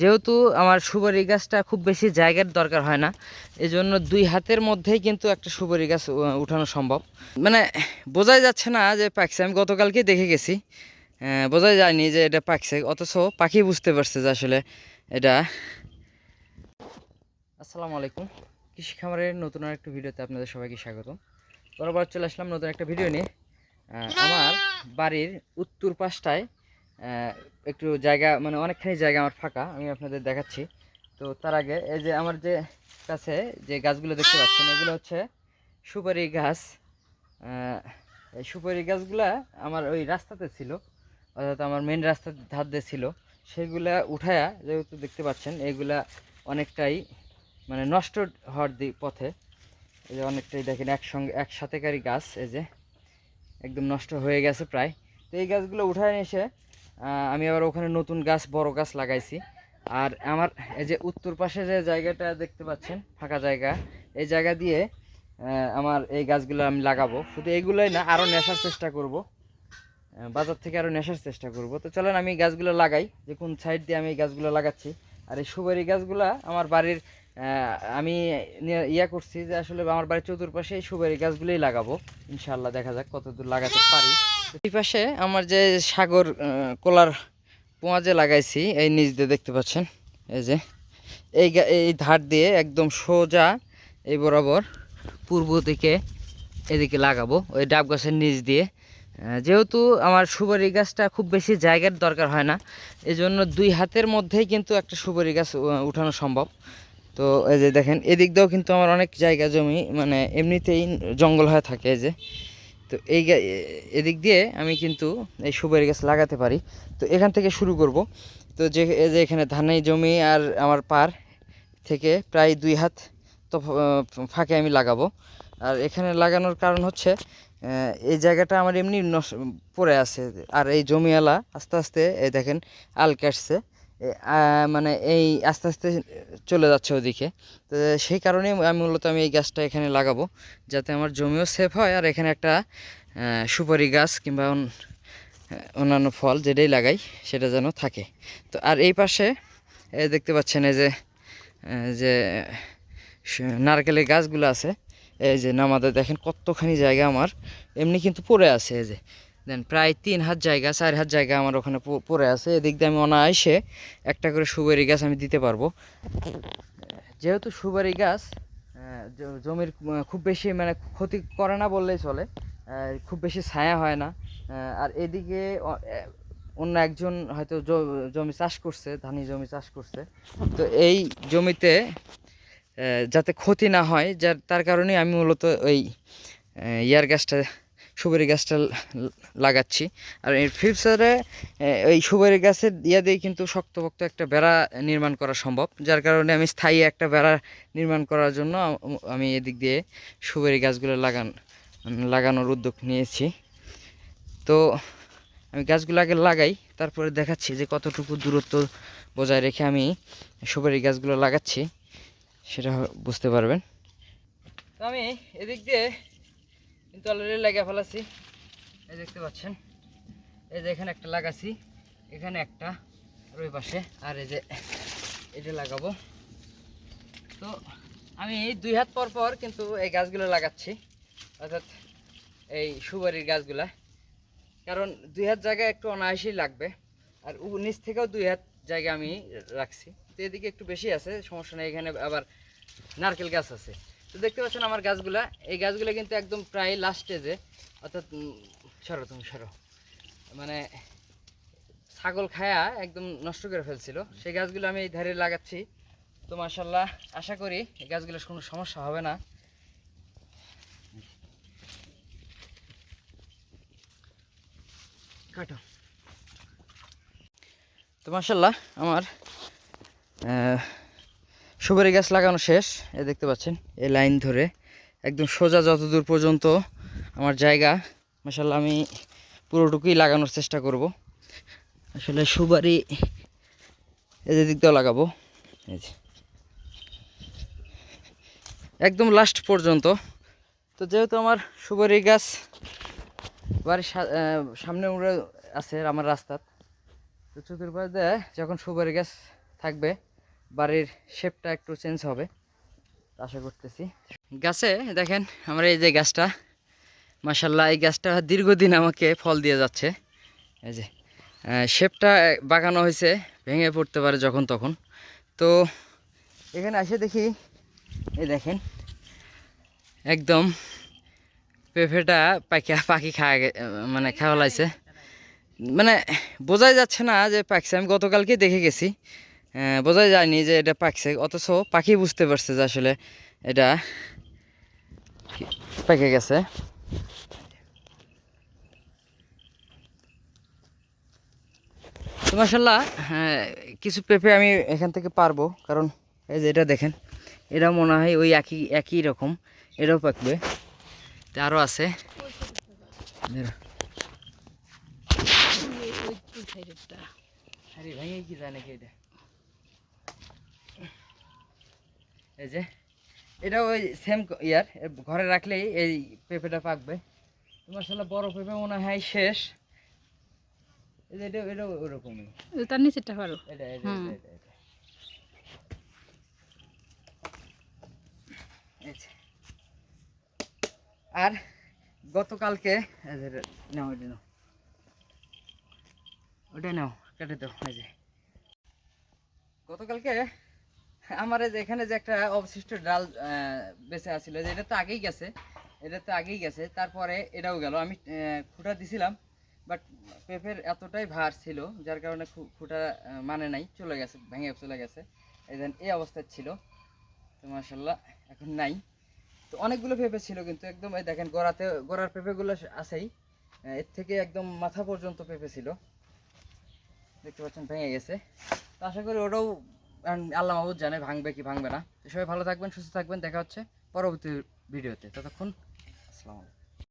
যেহেতু আমার সুপারি গাছটা খুব বেশি জায়গার দরকার হয় না এই জন্য দুই হাতের মধ্যেই কিন্তু একটা সুপারি গাছ উঠানো সম্ভব। মানে বোঝাই যাচ্ছে না যে পাকছে আমি গতকালকে দেখে গেছি। বোঝাই যায়নি যে এটা পাকছে অথচ পাখি বুঝতে পারছে যে আসলে এটা। আসসালামু আলাইকুম। কৃষি খামারের নতুন আর একটা ভিডিওতে আপনাদের সবাইকে স্বাগতম। বরাবর চলে আসলাম নতুন একটা ভিডিও নিয়ে। আমার বাড়ির উত্তর পাশটায় একটু জায়গা মানে অনেকখানি জায়গা আমার ফাঁকা, আমি আপনাদের দেখাচ্ছি। তো তার আগে, এই যে আমার যে কাছে যে গাছগুলো দেখতে পাচ্ছেন, এগুলো হচ্ছে সুপারি গাছ। এই সুপারি গাছগুলা আমার ওই রাস্তাতে ছিল, অর্থাৎ আমার মেন রাস্তার ধার দিয়ে ছিল। সেগুলা উঠায়া, যেহেতু দেখতে পাচ্ছেন, এগুলা অনেকটাই মানে নষ্ট হওয়ার দি, পথে। এই যে অনেকটাই দেখেন, একসঙ্গে একসাথেকারই গাছ, এই যে। একদম নষ্ট হয়ে গেছে প্রায়। তো এই গাছগুলো উঠায় এসে আমি আবার ওখানে নতুন গাছ, বড় গাছ লাগাইছি। আর আমার এই যে উত্তর পাশে যে জায়গাটা দেখতে পাচ্ছেন, ফাঁকা জায়গা, এই জায়গা দিয়ে আমার এই গাছগুলো আমি লাগাবো। শুধু এইগুলোই না আরও নেশার চেষ্টা করব। বাজার থেকে আরও নেশার চেষ্টা করব। তো চলেন, আমি গাছগুলো লাগাই। যে কোন সাইড দিয়ে আমি এই গাছগুলো লাগাচ্ছি। আর এই সুপারি গাছগুলা আমার বাড়ির আমি ইয়া করছি যে আসলে আমার বাড়ির চতুর্পাশে এই সুপারি গাছগুলোই লাগাবো। ইনশাল্লাহ দেখা যাক কতদূর লাগাতে পারি। এই পাশে আমার যে সাগর কলার পোঁয়া যে লাগাইছি, এই নিচ দিয়ে দেখতে পাচ্ছেন? এই যে, এই এই ধার দিয়ে একদম সোজা এই বরাবর পূর্ব দিকে এদিকে লাগাবো, ওই ডাব গাছের নিচ দিয়ে। যেহেতু আমার সুপারি গাছটা খুব বেশি জায়গার দরকার হয় না এই জন্য দুই হাতের মধ্যেই কিন্তু একটা সুপারি গাছ উঠানো সম্ভব। তো এই যে দেখেন, এদিক দিয়েও কিন্তু আমার অনেক জায়গা জমি মানে এমনিতেই জঙ্গল হয়ে থাকে এই যে। তো এই এদিক দিয়ে আমি কিন্তু এই সুপারি গাছ লাগাতে পারি। তো এখান থেকে শুরু করব। তো যে, এই যে এখানে ধানের জমি আর আমার পার থেকে প্রায় দুই হাত তো ফাঁকে আমি লাগাবো। আর এখানে লাগানোর কারণ হচ্ছে এই জায়গাটা আমার এমনি পড়ে আছে। আর এই জমিওয়ালা আস্তে আস্তে, এই দেখেন আল কাটছে মানে এই আস্তে আস্তে চলে যাচ্ছে ওদিকে। তো সেই কারণে আমি মূলত আমি এই গাছটা এখানে লাগাবো, যাতে আমার জমিও সেফ হয় আর এখানে একটা সুপারি গাছ কিংবা অন্যান্য ফল যেটাই লাগাই সেটা যেন থাকে। তো আর এই পাশে দেখতে পাচ্ছেন এই যে যে নারকেলের গাছগুলো আছে, এই যে নামাতে দেখেন কতখানি জায়গা আমার, এমনি কিন্তু পড়ে আছে এই যে। দেন প্রায় তিন হাত জায়গা, চার হাত জায়গা আমার ওখানে পড়ে আছে। এদিক দিয়ে আমি অনায়াসে একটা করে সুপারি গাছ আমি দিতে পারব। যেহেতু সুপারি গাছ জমির খুব বেশি মানে ক্ষতি করে না বললেই চলে খুব বেশি ছায়া হয় না। আর এদিকে অন্য একজন হয়তো জমি চাষ করছে, ধানি জমি চাষ করছে। তো এই জমিতে যাতে ক্ষতি না হয়, যার, তার কারণে আমি মূলত ওই ইয়ার গাছটা সুপারি গাছটা লাগাচ্ছি। আর এর ফিউচারে এই সুপারি গাছের ইয়া দিয়ে কিন্তু শক্তপোক্ত একটা বেড়া নির্মাণ করা সম্ভব। যার কারণে আমি স্থায়ী একটা বেড়া নির্মাণ করার জন্য আমি এদিক দিয়ে সুপারি গাছগুলো লাগান, লাগানোর উদ্যোগ নিয়েছি। তো আমি গাছগুলো আগে লাগাই, তারপরে দেখাচ্ছি যে কতটুকু দূরত্ব বজায় রেখে আমি সুপারি গাছগুলো লাগাচ্ছি, সেটা বুঝতে পারবেন। আমি এদিক দিয়ে কিন্তু অলরেডি লাগিয়ে ফেলাছি। এই দেখতে পাচ্ছেন? এই যে এখানে একটা লাগাছি, এখানে একটা, আর ওই পাশে, আর এই যে এটা লাগাবো। তো আমি দুই হাত পর পর কিন্তু এই গাছগুলো লাগাচ্ছি, অর্থাৎ এই সুবারির গাছগুলা। কারণ দুই হাত জায়গা একটু অনায়াসেই লাগবে, আর নিচ থেকেও দুই হাত জায়গা আমি রাখছি। তো এদিকে একটু বেশি আছে, সমস্যা নেই, এখানে আবার নারকেল গাছ আছে। তো দেখতে পাচ্ছেন আমার গাছগুলা। এই গাছগুলো কিন্তু একদম প্রায় লাস্ট স্টেজে অর্থাৎ সরো তুমি, সরো। মানে ছাগল খায়া একদম নষ্ট করে ফেলছিল। সেই গাছগুলো আমি এই ধারে লাগাচ্ছি। তো মাসাল্লাহ আশা করি এই গাছগুলোর কোনো সমস্যা হবে না। কাটো। তো মাসাল্লাহ আমার সুপারি গাছ লাগানো শেষ। এ দেখতে পাচ্ছেন, এই লাইন ধরে। একদম সোজা যতদূর পর্যন্ত আমার জায়গা মাসাল্লাহ আমি পুরোটুকুই লাগানোর চেষ্টা করব। আসলে সুপারি এদের দিক দিয়েও লাগাবো। একদম লাস্ট পর্যন্ত। তো যেহেতু আমার সুপারি গাছ বাড়ির সামনে উড়ে আছে আমার রাস্তা তো চতুর্পাশ যখন সুপারি গাছ থাকবে বাড়ির শেপটা একটু চেঞ্জ হবে, আশা করতেছি। গাছে, দেখেন, আমরা এই যে গাছটা মাসাল্লাহ এই গাছটা দীর্ঘদিন আমাকে ফল দিয়ে যাচ্ছে। এই যে শেপটা বাগানো হয়েছে, ভেঙে পড়তে পারে যখন তখন। তো, এখানে এসে দেখি, এই দেখেন, একদম পেঁপেটা পাখি পাখি খাওয়া মানে খাওয়া লাগছে মানে বোঝাই যাচ্ছে না যে পাকছে আমি গতকালকে দেখে গেছি। বোঝাই যায়নি যে এটা পাকছে অথচ পাখি বুঝতে পারছে যে আসলে এটা পেকে গেছে। তো মাসাল্লাহ হ্যাঁ কিছু পেঁপে আমি এখান থেকে পারব, কারণ এই যে এটা দেখেন, এটা মনে হয় ওই একই একই রকম, এটাও পাকবে। আরও আছে। আরে ভেঙে কি এটা? এই যে এটা ওই সেম ইয়ার ঘরে রাখলেই এই পেঁপেটা পাকবে। তোমার সাথে বড় পেঁপে মনে হয় শেষ। এটা এটা ওরকমই। তার নিচেরটা পারো। এটা এটা। আর গতকালকে নাও এটা নাও। ওটা নাও কেটে দাও এই যে। গতকালকে আমার এখানে যে একটা অবশিষ্ট ডাল বেঁচে আছিল, যে এটা তো আগেই গেছে, এটা তো আগেই গেছে, তারপরে এটাও গেল। আমি খুঁটা দিছিলাম বাট পেঁপের এতটাই ভার ছিল, যার কারণে খুঁটা মানে নাই, চলে গেছে, ভেঙে চলে গেছে, এই দেন এই অবস্থায় ছিল। তো মার্শাল্লাহ এখন নাই। তো অনেকগুলো পেঁপে ছিল, কিন্তু একদম এই দেখেন গোড়াতে, গোড়ার পেঁপেগুলো আছেই এর থেকে একদম মাথা পর্যন্ত পেঁপে ছিল। দেখতে পাচ্ছেন, ভেঙে গেছে। তো আশা করি ওটাও আল্লাহ মাহবুদ জানে ভাঙবে কি ভাঙবে না। সবাই ভালো থাকবেন, সুস্থ থাকবেন। দেখা হচ্ছে পরবর্তী ভিডিওতে। ততক্ষণ, আসসালামু আলাইকুম।